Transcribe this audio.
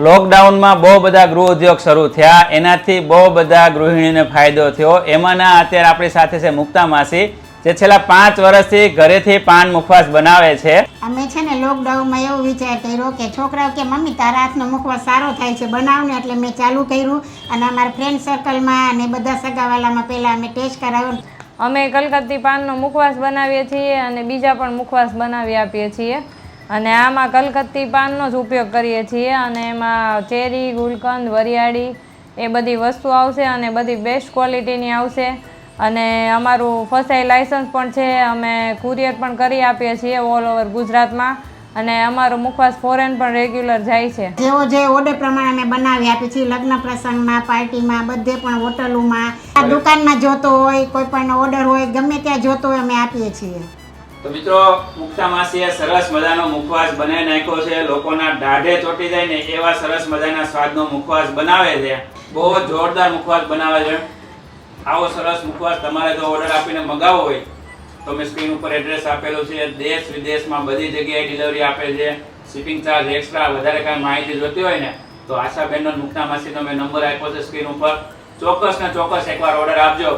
લોકડાઉનમાં બહુ બધા ગૃહ ઉદ્યોગ શરૂ થયા. એનાથી બહુ બધા ગૃહિણીને ફાયદો થયો. એમાંના અત્યારે આપણી સાથે છે મુક્તા માસી જે છેલ્લા પાંચ વર્ષથી ઘરેથી પાન મુખવાસ બનાવે છે. અમે છે ને લોકડાઉનમાં એવું વિચાર કર્યો કે છોકરાઓ કે મમ્મી તારા હાથનો મુખવાસ સારો થાય છે બનાવને એટલે મેં ચાલુ કર્યું અને અમારા ફ્રેન્ડ સર્કલમાં અને બધા સગાવાલામાં પહેલાં અમે ટેસ્ટ કરાવ્યો. અમે કલકત્તી પાનનો મુખવાસ બનાવીએ છીએ અને બીજા પણ મુખવાસ બનાવી આપીએ છીએ. અને આમાં કલકત્તી પાનનો જ ઉપયોગ કરીએ છીએ અને એમાં ચેરી ગુલકંદ વરિયાળી એ બધી વસ્તુ આવશે અને બધી બેસ્ટ ક્વોલિટીની આવશે. અને અમારું ફસાઈ લાઇસન્સ પણ છે અમે કુરિયર પણ કરી આપીએ છીએ ઓલ ઓવર ગુજરાતમાં. અને અમારો મુખવાસ ફોરેન પણ રેગ્યુલર જાય છે. જેવો જે ઓર્ડર પ્રમાણે અમે બનાવી આપીએ છીએ લગ્ન પ્રસંગમાં પાર્ટીમાં બધે પણ હોટલોમાં. આ દુકાનમાં જોતો હોય કોઈ પણ ઓર્ડર હોય ગમે ત્યાં જોતો હોય અમે આપીએ છીએ. તો મિત્રો મુક્તા માસીએ સરસ મજાનો મુખવાસ બનાવી નાખ્યો છે. લોકોના દાઢે ચોટી જાય ને એવા સરસ મજાના સ્વાદનો મુખવાસ બનાવે છે. બહુ જોરદાર મુખવાસ બનાવે છે. આવો સરસ મુખવાસ તમારે જો ઓર્ડર આપીને મગાવવો હોય, તો મેં સ્ક્રીન ઉપર એડ્રેસ આપેલું છે. દેશ વિદેશમાં બધી જગ્યાએ ડિલિવરી આપે છે. શિપિંગ ચાર્જ એક્સ્ટ્રા વધારે કાંઈ માહિતી જોતી હોય ને, તો આશાબેનનો મુક્તા માસીનો મેં નંબર આપ્યો છે સ્ક્રીન ઉપર. ચોક્કસ ને ચોક્કસ એકવાર ઓર્ડર આપજો.